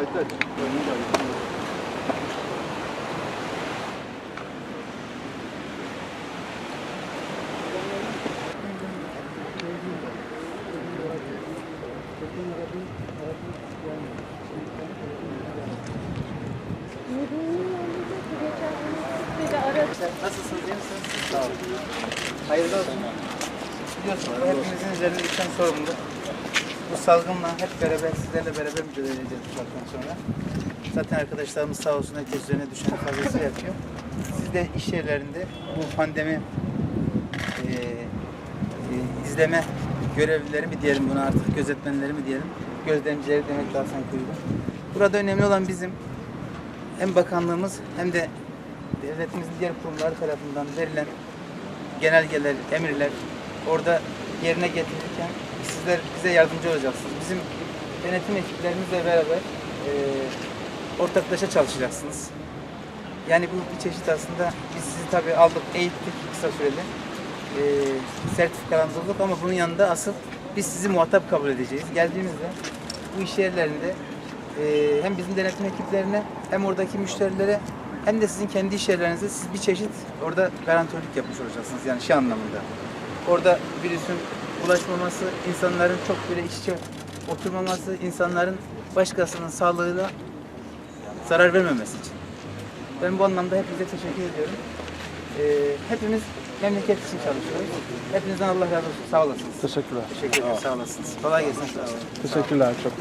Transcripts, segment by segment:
Aytaç. Nasılsınız, iyi misiniz? Sağ olun. Hayırlı olsun. Biliyorsunuz hepimizin üzerine düşen sorumlu. Bu salgınla hep beraber, sizlerle beraber mücadele edeceğiz bu sonra. Zaten arkadaşlarımız sağ olsun herkes üzerine düşen fazlası yapıyor. Siz de iş yerlerinde bu pandemi e, e, izleme görevlileri mi diyelim buna artık, gözetmenleri mi diyelim, gözlemcileri demek daha sanki uygun. Burada önemli olan bizim hem bakanlığımız hem de devletimizin diğer kurumları tarafından verilen genelgeler, emirler orada yerine getirirken sizler bize yardımcı olacaksınız. Bizim denetim ekiplerimizle beraber e, ortaklaşa çalışacaksınız. Yani bu bir çeşit aslında biz sizi tabii aldık, eğittik kısa süreli. E, sertifikalandırdık ama bunun yanında asıl biz sizi muhatap kabul edeceğiz. Geldiğimizde bu iş yerlerinde e, hem bizim denetim ekiplerine hem oradaki müşterilere hem de sizin kendi iş yerlerinizde siz bir çeşit orada garantörlük yapmış olacaksınız yani şey anlamında. Orada virüsün bulaşmaması, insanların çok böyle iç içe oturmaması, insanların başkasının sağlığıyla zarar vermemesi için. Ben bu anlamda hepinize teşekkür ediyorum. Ee, hepimiz memleket için çalışıyoruz. Hepinizden Allah razı olsun. Sağ olasınız. Teşekkürler. Teşekkür ederim. Sağ olasınız. Kolay gelsin. Sağ olun. Teşekkürler çok.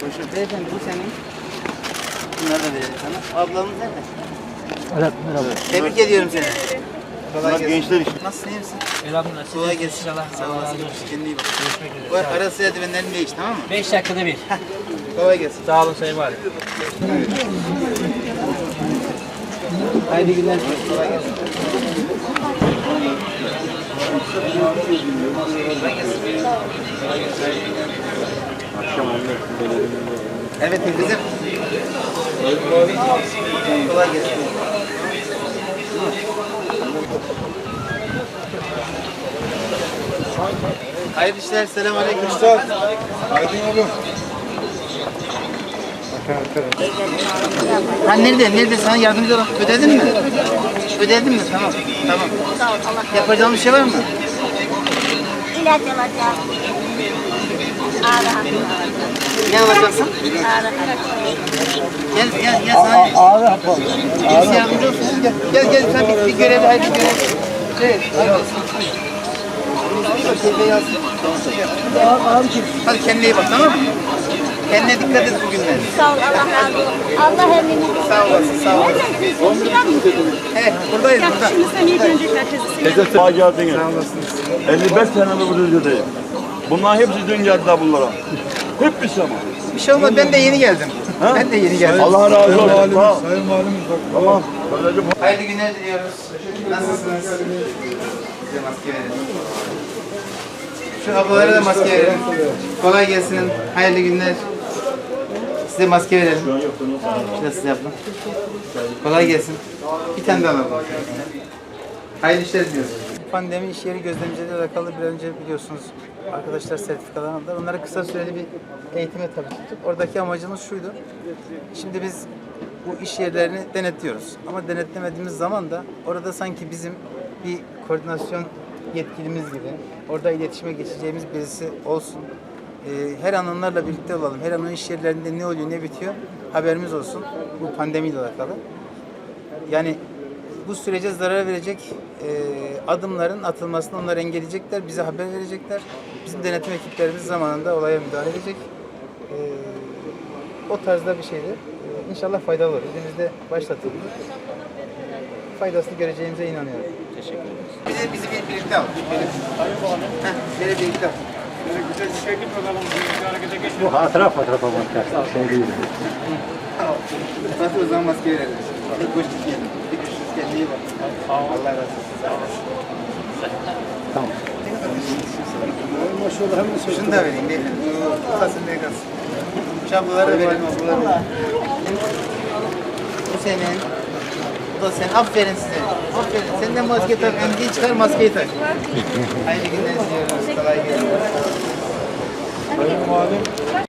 Buyurun. Beyefendi bu senin. Bunları da verelim sana. Ablamız nerede? Evet, merhaba. Tebrik ediyorum seni. Kolay Bunlar gelsin. gençler için. Nasılsın iyi misin? Elhamdülillah. Kolay gelsin. inşallah. Sağ olasın. Kendine iyi bak. Görüşmek üzere. Bu Sağ olun. arası eldivenlerini değiş tamam mı? 5 dakikada bir. Kolay gelsin. Sağ olun Sayın Valim. Hayırlı günler. Kolay gelsin. Evet kızım. Kolay gelsin. Hayırlı işler. Selam aleyküm. Aydın oğlum. Ha nerede? Nerede sana yardımcı olan? Ödedin mi? Ödedin mi? Tamam. Tamam. Yapacağım bir şey var mı? İlaç alacağım. Ne alacaksın? Gel gel gel sana Ağrı hapı. birisi yardımcı olsun. Gel gel, gel sen bir, bir görev hayır bir görev. Şey, hadi. Kendine iyi bak tamam mı? Kendine dikkat et bugünler. Sağ ol Allah razı olsun. Allah emrini Sağ olasın sağ olasın. Evet buradayız burada. Şimdi sen iyi dönecek herkesi. Teyze sağ geldiniz. 55 senedir bu düzgündeyim. Bunların hepsi dün geldiler bunlara. Hep bir zaman. Bir şey olmaz ben de yeni geldim. Ben de yeni geldim. Allah razı olsun. Sağ ol. Sayın Valimiz bak. Tamam. Hayırlı günler diliyoruz. Nasılsınız? Size maske verelim. Şu ablalara da maske verelim. Kolay gelsin. Hayırlı günler. Size maske verelim. Şurada size yapın. Kolay gelsin. Bir tane daha alalım. Hayırlı işler diliyoruz. Pandemi iş yeri gözlemcileriyle alakalı bir önce biliyorsunuz arkadaşlar sertifikalar aldılar. Onları kısa süreli bir eğitime tabii tuttuk. Oradaki amacımız şuydu. Şimdi biz bu iş yerlerini denetliyoruz. Ama denetlemediğimiz zaman da orada sanki bizim bir koordinasyon yetkilimiz gibi orada iletişime geçeceğimiz birisi olsun. Ee, her an onlarla birlikte olalım. Her an iş yerlerinde ne oluyor ne bitiyor haberimiz olsun. Bu pandemiyle alakalı. Yani bu sürece zarar verecek e, adımların atılmasını onlar engelleyecekler, bize haber verecekler. Bizim denetim ekiplerimiz zamanında olaya müdahale edecek. E, o tarzda bir şeydi. E, inşallah faydalı olur. Elimizde başlatıldı. Faydasını göreceğimize inanıyorum. Teşekkür ederiz. Bizi, bizi bir birlikte al. Heh, böyle birlikte al. Bu hatıra fotoğrafı bakar. Şey değil. Fatih o zaman maske verelim. Bir. Bir görüşürüz. Kendine iyi bak. Allah razı olsun. Sağ olasın. Tamam. Şunu da vereyim beyefendi. Kalsın diye kalsın. Şu ablalara verelim ablalara. senin. Bu da senin. Aferin size. Aferin. Sen de maske tak. Emziği çıkar maskeyi tak. Hayırlı günler diliyorum. Kolay gelsin.